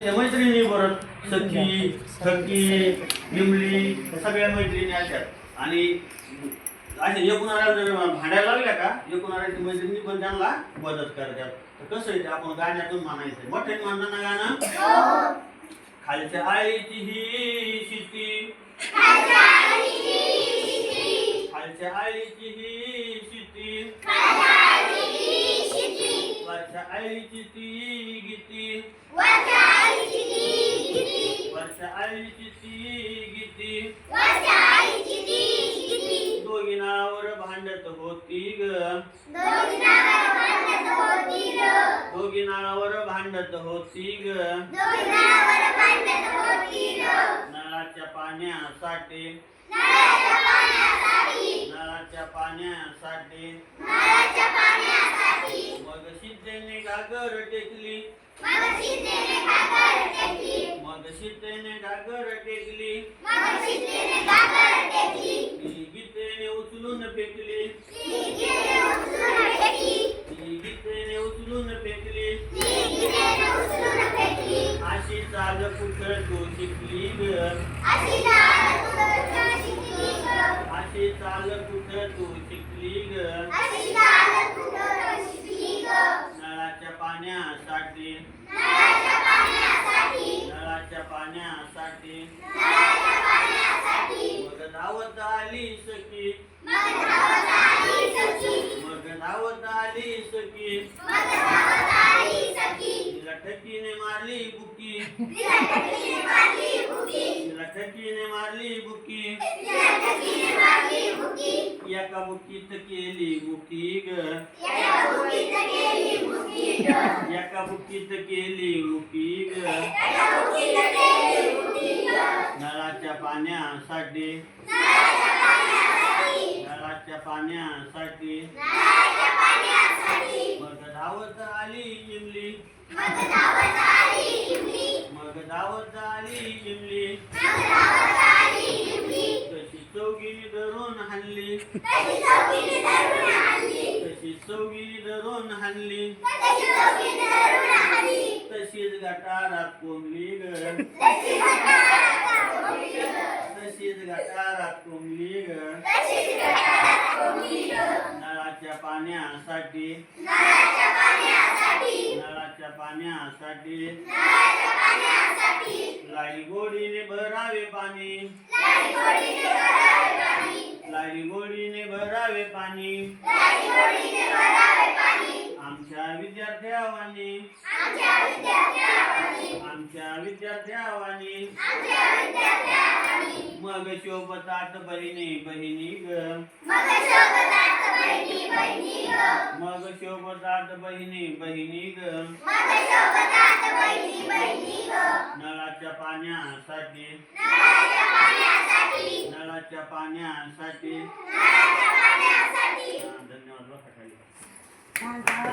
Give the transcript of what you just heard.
मैत्रिणी परत सखी सखी निमली सगळ्या मैत्रिणी असतात आणि असे एकूणाला जर भांडायला लागल्या का एकूणाची मैत्रिणी पण त्यांना मदत करतात. तर कसं आहे ते आपण गाण्यातून म्हणायचं म्हणणं ना गाणं? खालच्या आईची ही शिटी खालच्या आईची ही शिटी वरच्या आईची ती गीती. वरच्या आईची ती गीती भांडत होती ग भांडत होती ग नळाच्या पाण्यासाठी नळाच्या पाण्यासाठी टेकली. मग सिद्धेने घागर टेकली. गीतेने उचलून फेकली. गीतेने उचलून फेकली. अशी चाल कुठं तू शिकली ग? अशी चाल कुठं तू शिकली ग नळाच्या पाण्यासाठी नळाच्या पाण्यासाठी मग झाली सखी. मग आली सखी. तिला ठकीने मारली बुकी. तिला ठकीने मारली बुकी. एका बुकीत केली बुकी ग. एका बुकीत केली बुकी ग. पाण्यासाठी. नळाच्या पाण्यासाठी. मग धावत आली इमली. मग धावत आली इमली. तशी चौघीने धरून हाणली. तशी चौघीने धरून हाणली. तशीच गटारात कोंबली ग. तशीच गटारात कोंबली ग नळाच्या पाण्यासाठी. नळाच्या पाण्यासाठी. लाई गोडीने भरावे पाणी. लाई गोडीने भरावे पाणी. आमच्या विद्यार्थ्यावानी. आमच्या विद्यार्थ्यावानी. मग शोभतात बहिणी बहिणी ग. मग शोभतात बहिणी बहिणी ग. नळाच्या पाण्यासाठी. नळाच्या पाण्यासाठी. धन्यवाद.